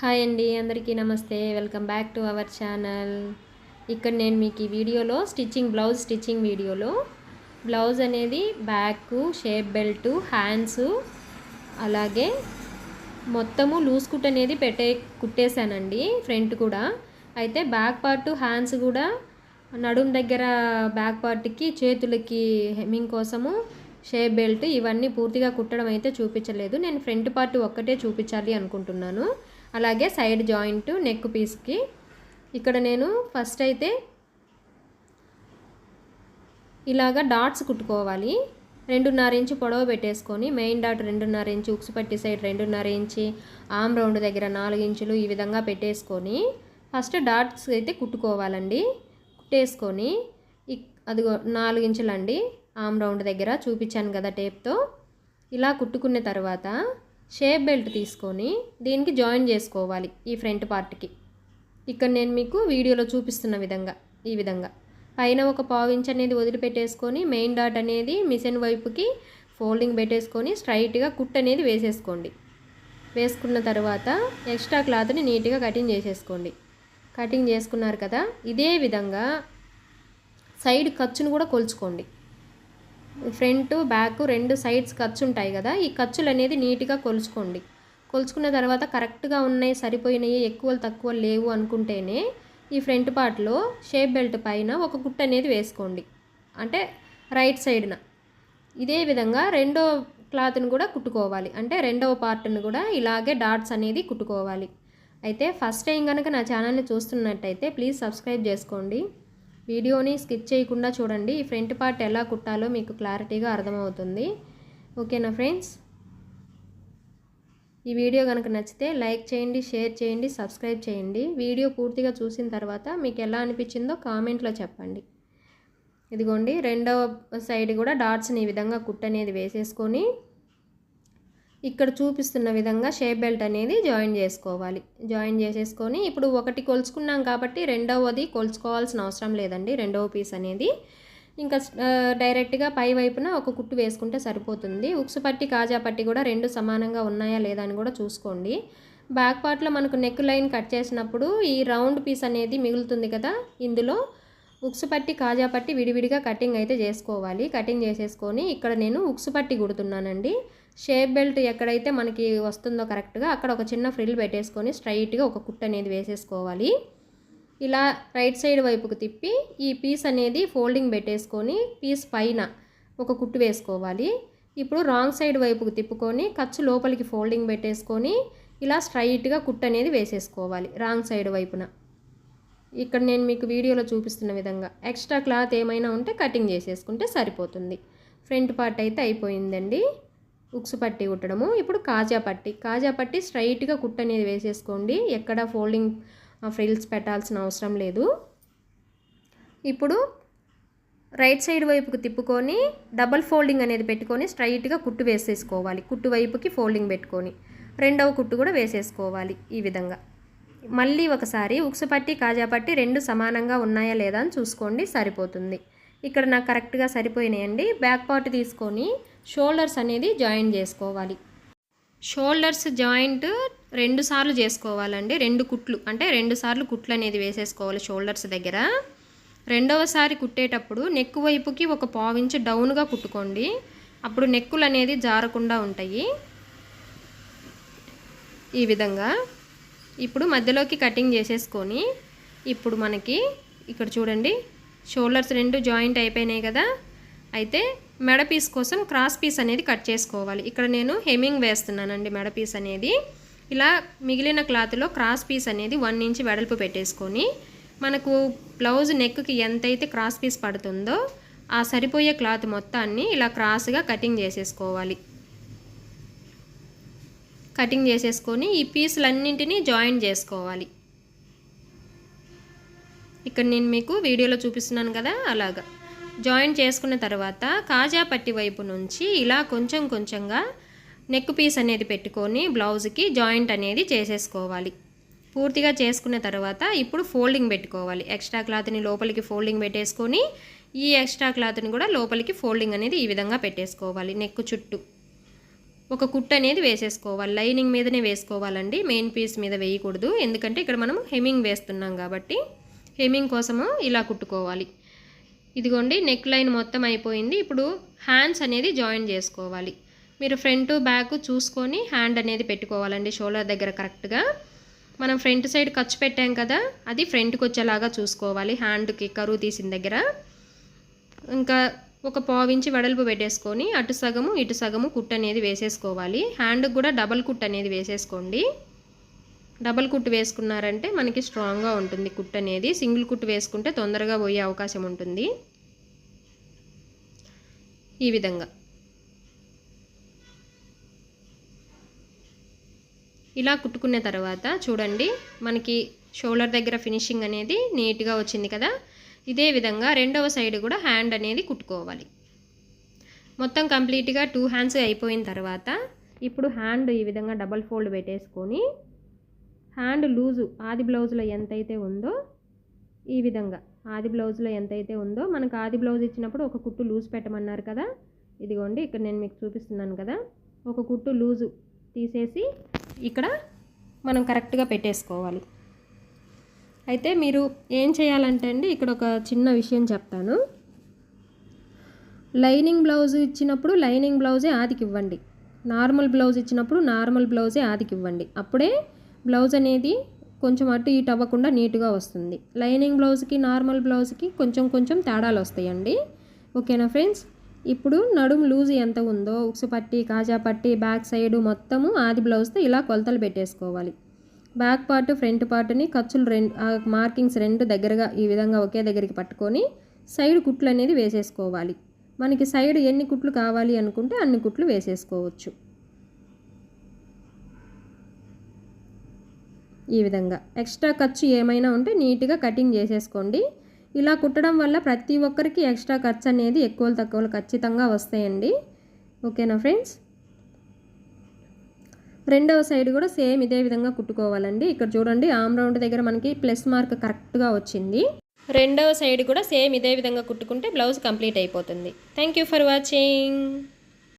Hi అండి అందరికీ నమస్తే. Welcome back to our channel ఇక్కడ నేను మీకు ఈ వీడియోలో స్టిచ్చింగ్ బ్లౌజ్ స్టిచ్చింగ్ వీడియోలో. బ్లౌజ్ అనేది బ్యాక్ షేప్ బెల్ట్ హ్యాండ్స్ అలాగే మొత్తము లూజ్ కుట్ అనేది పెట్టే కుట్టేశానండి ఫ్రంట్ కూడా. అయితే బ్యాక్ పార్ట్ హ్యాండ్స్ కూడా నడుం దగ్గర బ్యాక్ పార్ట్కి చేతులకి హెమ్మింగ్ కోసము షేప్ బెల్ట్ ఇవన్నీ పూర్తిగా కుట్టడం అయితే చూపించలేదు. నేను ఫ్రంట్ పార్ట్ ఒక్కటే చూపించాలి అనుకుంటున్నాను. అలాగే సైడ్ జాయింట్ నెక్ పీస్కి ఇక్కడ నేను ఫస్ట్ అయితే ఇలాగా డాట్స్ కుట్టుకోవాలి. రెండున్నర ఇంచు పొడవు పెట్టేసుకొని మెయిన్ డాట్ రెండున్నర ఇంచు ఉక్సు పట్టి సైడ్ రెండున్నర ఇంచి ఆమ్ రౌండ్ దగ్గర నాలుగు ఇంచులు ఈ విధంగా పెట్టేసుకొని ఫస్ట్ డాట్స్ అయితే కుట్టుకోవాలండి. కుట్టేసుకొని ఇక్- అదిగో నాలుగు ఇంచులండి ఆమ్ రౌండ్ దగ్గర చూపించాను కదా టేప్తో ఇలా కుట్టుకున్న తర్వాత షేప్ బెల్ట్ తీసుకొని దీనికి జాయిన్ చేసుకోవాలి ఈ ఫ్రంట్ పార్ట్కి. ఇక్కడ నేను మీకు వీడియోలో చూపిస్తున్న విధంగా ఈ విధంగా. పైన ఒక పావు అనేది వదిలిపెట్టేసుకొని మెయిన్ డాట్ అనేది మిషన్ వైపుకి ఫోల్డింగ్ పెట్టేసుకొని స్ట్రైట్గా కుట్ అనేది వేసేసుకోండి. వేసుకున్న తర్వాత ఎక్స్ట్రా క్లాత్ని నీట్గా కటింగ్ చేసేసుకోండి. కటింగ్ చేసుకున్నారు కదా ఇదే విధంగా సైడ్ ఖర్చును కూడా కొలుచుకోండి. ఫ్రంట్ బ్యాక్ రెండు సైడ్స్ ఖర్చు ఉంటాయి కదా. ఈ ఖర్చులు అనేది నీట్గా కొలుచుకోండి. కొలుచుకున్న తర్వాత కరెక్ట్గా ఉన్నాయి సరిపోయినాయి ఎక్కువ తక్కువ లేవు అనుకుంటేనే ఈ ఫ్రంట్ పార్ట్లో షేప్ బెల్ట్ పైన ఒక గుట్ట అనేది వేసుకోండి. అంటే రైట్ సైడ్న. ఇదే విధంగా రెండో క్లాత్ని కూడా కుట్టుకోవాలి. అంటే రెండవ పార్ట్ని కూడా ఇలాగే డాట్స్ అనేది కుట్టుకోవాలి. అయితే ఫస్ట్ టైం కనుక నా ఛానల్ని చూస్తున్నట్టయితే ప్లీజ్ సబ్స్క్రైబ్ చేసుకోండి. వీడియోని స్కిప్ చేయకుండా చూడండి. ఈ ఫ్రంట్ పార్ట్ ఎలా కుట్టాలో మీకు క్లారిటీగా అర్థమవుతుంది. ఓకేనా ఫ్రెండ్స్? ఈ వీడియో కనుక నచ్చితే లైక్ చేయండి షేర్ చేయండి సబ్స్క్రైబ్ చేయండి. వీడియో పూర్తిగా చూసిన తర్వాత మీకు ఎలా అనిపించిందో కామెంట్లో చెప్పండి. ఇదిగోండి రెండవ సైడ్ కూడా డాట్స్ని ఈ విధంగా కుట్టనేది వేసేసుకొని ఇక్కడ చూపిస్తున్న విధంగా షేప్ బెల్ట్ అనేది జాయిన్ చేసుకోవాలి. జాయిన్ చేసేసుకొని ఇప్పుడు ఒకటి కొలుచుకున్నాం కాబట్టి రెండవది కొలుచుకోవాల్సిన అవసరం లేదండి. రెండవ పీస్ అనేది ఇంకా డైరెక్ట్గా పై వైపున ఒక కుట్టు వేసుకుంటే సరిపోతుంది. ఉక్సు పట్టి కాజా పట్టి కూడా రెండు సమానంగా ఉన్నాయా లేదా అని కూడా చూసుకోండి. బ్యాక్ పార్ట్లో మనకు నెక్ లైన్ కట్ చేసినప్పుడు ఈ రౌండ్ పీస్ అనేది మిగులుతుంది కదా. ఇందులో ఉక్సు పట్టి కాజా పట్టి విడివిడిగా కటింగ్ అయితే చేసుకోవాలి. కటింగ్ చేసేసుకొని ఇక్కడ నేను ఉక్సు పట్టి కుడుతున్నానండి. షేప్ బెల్ట్ ఎక్కడైతే మనకి వస్తుందో కరెక్ట్గా అక్కడ ఒక చిన్న ఫ్రిల్ పెట్టేసుకొని స్ట్రైట్గా ఒక కుట్ అనేది వేసేసుకోవాలి. ఇలా రైట్ సైడ్ వైపుకు తిప్పి ఈ పీస్ అనేది ఫోల్డింగ్ పెట్టేసుకొని పీస్ పైన ఒక కుట్టు వేసుకోవాలి. ఇప్పుడు రాంగ్ సైడ్ వైపుకు తిప్పుకొని ఖర్చు లోపలికి ఫోల్డింగ్ పెట్టేసుకొని ఇలా స్ట్రైట్గా కుట్టు అనేది వేసేసుకోవాలి రాంగ్ సైడ్ వైపున. ఇక్కడ నేను మీకు వీడియోలో చూపిస్తున్న విధంగా ఎక్స్ట్రా క్లాత్ ఏమైనా ఉంటే కటింగ్ చేసేసుకుంటే సరిపోతుంది. ఫ్రంట్ పార్ట్ అయితే అయిపోయిందండి. ఉక్స్ పట్టి కుట్టడము. ఇప్పుడు కాజా పట్టి. కాజా పట్టి స్ట్రైట్గా కుట్ అనేది వేసేసుకోండి. ఎక్కడ ఫోల్డింగ్ ఫ్రిల్స్ పెట్టాల్సిన అవసరం లేదు. ఇప్పుడు రైట్ సైడ్ వైపుకి తిప్పుకొని డబల్ ఫోల్డింగ్ అనేది పెట్టుకొని స్ట్రైట్గా కుట్టు వేసేసుకోవాలి. కుట్టు వైపుకి ఫోల్డింగ్ పెట్టుకొని రెండవ కుట్టు కూడా వేసేసుకోవాలి ఈ విధంగా. మళ్ళీ ఒకసారి ఉక్సు పట్టి కాజా పట్టి రెండు సమానంగా ఉన్నాయా లేదా అని చూసుకోండి. సరిపోతుంది. ఇక్కడ నాకు కరెక్ట్గా సరిపోయినాయండి. బ్యాక్ పార్ట్ తీసుకొని షోల్డర్స్ అనేది జాయిన్ చేసుకోవాలి. షోల్డర్స్ జాయింట్ రెండు సార్లు చేసుకోవాలండి. రెండు కుట్లు అంటే రెండు సార్లు కుట్లు అనేది వేసేసుకోవాలి షోల్డర్స్ దగ్గర. రెండవసారి కుట్టేటప్పుడు నెక్ వైపుకి ఒక పావించు డౌన్గా కుట్టుకోండి. అప్పుడు నెక్కులు అనేది జారకుండా ఉంటాయి. ఈ విధంగా ఇప్పుడు మధ్యలోకి కటింగ్ చేసేసుకొని ఇప్పుడు మనకి ఇక్కడ చూడండి షోల్డర్స్ రెండు జాయింట్ అయిపోయినాయి కదా. అయితే మెడ పీస్ కోసం క్రాస్ పీస్ అనేది కట్ చేసుకోవాలి. ఇక్కడ నేను హెమింగ్ వేస్తున్నానండి మెడ పీస్ అనేది. ఇలా మిగిలిన క్లాత్లో క్రాస్ పీస్ అనేది వన్ ఇంచ్ వెడల్పు పెట్టేసుకొని మనకు బ్లౌజ్ నెక్కి ఎంతైతే క్రాస్ పీస్ పడుతుందో ఆ సరిపోయే క్లాత్ మొత్తాన్ని ఇలా క్రాస్గా కటింగ్ చేసేసుకోవాలి. కటింగ్ చేసేసుకొని ఈ పీసులన్నింటినీ జాయిన్ చేసుకోవాలి. ఇక్కడ నేను మీకు వీడియోలో చూపిస్తున్నాను కదా అలాగా. జాయిన్ చేసుకున్న తర్వాత కాజా పట్టి వైపు నుంచి ఇలా కొంచెం కొంచెంగా నెక్ పీస్ అనేది పెట్టుకొని బ్లౌజ్కి జాయింట్ అనేది చేసేసుకోవాలి. పూర్తిగా చేసుకున్న తర్వాత ఇప్పుడు ఫోల్డింగ్ పెట్టుకోవాలి. ఎక్స్ట్రా క్లాత్ని లోపలికి ఫోల్డింగ్ పెట్టేసుకొని ఈ ఎక్స్ట్రా క్లాత్ని కూడా లోపలికి ఫోల్డింగ్ అనేది ఈ విధంగా పెట్టేసుకోవాలి. నెక్ చుట్టూ ఒక కుట్ అనేది వేసేసుకోవాలి. లైనింగ్ మీదనే వేసుకోవాలండి. మెయిన్ పీస్ మీద వేయకూడదు. ఎందుకంటే ఇక్కడ మనం హెమింగ్ వేస్తున్నాం కాబట్టి హెమింగ్ కోసము ఇలా కుట్టుకోవాలి. ఇదిగోండి నెక్ లైన్ మొత్తం అయిపోయింది. ఇప్పుడు హ్యాండ్స్ అనేది జాయిన్ చేసుకోవాలి. మీరు ఫ్రంట్ బ్యాక్ చూసుకొని హ్యాండ్ అనేది పెట్టుకోవాలండి షోల్డర్ దగ్గర కరెక్ట్గా మనం ఫ్రంట్ సైడ్ ఖర్చు పెట్టాం కదా అది ఫ్రంట్కి వచ్చేలాగా చూసుకోవాలి హ్యాండ్కి కరువు తీసిన దగ్గర. ఇంకా ఒక పావించి వెడల్పు పెట్టేసుకొని అటు సగము ఇటు సగము కుట్ అనేది వేసేసుకోవాలి. హ్యాండ్కి కూడా డబల్ కుట్ అనేది వేసేసుకోండి. డబల్ కుట్టు వేసుకున్నారంటే మనకి స్ట్రాంగ్గా ఉంటుంది కుట్టు అనేది. సింగిల్ కుట్టు వేసుకుంటే తొందరగా పోయే అవకాశం ఉంటుంది. ఈ విధంగా. ఇలా కుట్టుకున్న తర్వాత చూడండి మనకి షోల్డర్ దగ్గర ఫినిషింగ్ అనేది నీట్గా వచ్చింది కదా. ఇదే విధంగా రెండవ సైడ్ కూడా హ్యాండ్ అనేది కుట్టుకోవాలి. మొత్తం కంప్లీట్గా టూ హ్యాండ్స్ అయిపోయిన తర్వాత ఇప్పుడు హ్యాండ్ ఈ విధంగా డబల్ ఫోల్డ్ పెట్టేసుకొని హ్యాండ్ లూజు ఆది బ్లౌజ్లో ఎంతైతే ఉందో ఈ విధంగా. ఆది బ్లౌజ్లో ఎంతైతే ఉందో మనకు ఆది బ్లౌజ్ ఇచ్చినప్పుడు ఒక కుట్టు లూజ్ పెట్టమన్నారు కదా. ఇదిగోండి ఇక్కడ నేను మీకు చూపిస్తున్నాను కదా. ఒక కుట్టు లూజు తీసేసి ఇక్కడ మనం కరెక్ట్గా పెట్టేసుకోవాలి. అయితే మీరు ఏం చేయాలంటే అండి ఇక్కడ ఒక చిన్న విషయం చెప్తాను. లైనింగ్ బ్లౌజ్ ఇచ్చినప్పుడు లైనింగ్ బ్లౌజే ఆదికి ఇవ్వండి. నార్మల్ బ్లౌజ్ ఇచ్చినప్పుడు నార్మల్ బ్లౌజే ఆదికి ఇవ్వండి. అప్పుడే బ్లౌజ్ అనేది కొంచెం అటు ఇటు అవ్వకుండా నీట్గా వస్తుంది. లైనింగ్ బ్లౌజ్కి నార్మల్ బ్లౌజ్కి కొంచెం కొంచెం తేడాలు వస్తాయండి. ఓకేనా ఫ్రెండ్స్? ఇప్పుడు నడుము లూజ్ ఎంత ఉందో ఉక్సు పట్టి కాజా పట్టి బ్యాక్ సైడ్ మొత్తము ఆది బ్లౌజ్తో ఇలా కొలతలు పెట్టేసుకోవాలి. బ్యాక్ పార్ట్ ఫ్రంట్ పార్ట్ని ఖర్చులు రెండు మార్కింగ్స్ రెండు దగ్గరగా ఈ విధంగా ఒకే దగ్గరికి పట్టుకొని సైడ్ కుట్లు అనేది వేసేసుకోవాలి. మనకి సైడ్ ఎన్ని కుట్లు కావాలి అనుకుంటే అన్ని కుట్లు వేసేసుకోవచ్చు. ఈ విధంగా. ఎక్స్ట్రా ఖర్చు ఏమైనా ఉంటే నీట్గా కటింగ్ చేసేసుకోండి. ఇలా కుట్టడం వల్ల ప్రతి ఒక్కరికి ఎక్స్ట్రా ఖర్చు అనేది ఎక్కువలు తక్కువలు ఖచ్చితంగా వస్తాయండి. ఓకేనా ఫ్రెండ్స్? రెండవ సైడ్ కూడా సేమ్ ఇదే విధంగా కుట్టుకోవాలండి. ఇక్కడ చూడండి ఆమ్ రౌండ్ దగ్గర మనకి ప్లస్ మార్క్ కరెక్ట్గా వచ్చింది. రెండవ సైడ్ కూడా సేమ్ ఇదే విధంగా కుట్టుకుంటే బ్లౌజ్ కంప్లీట్ అయిపోతుంది. Thank you for watching.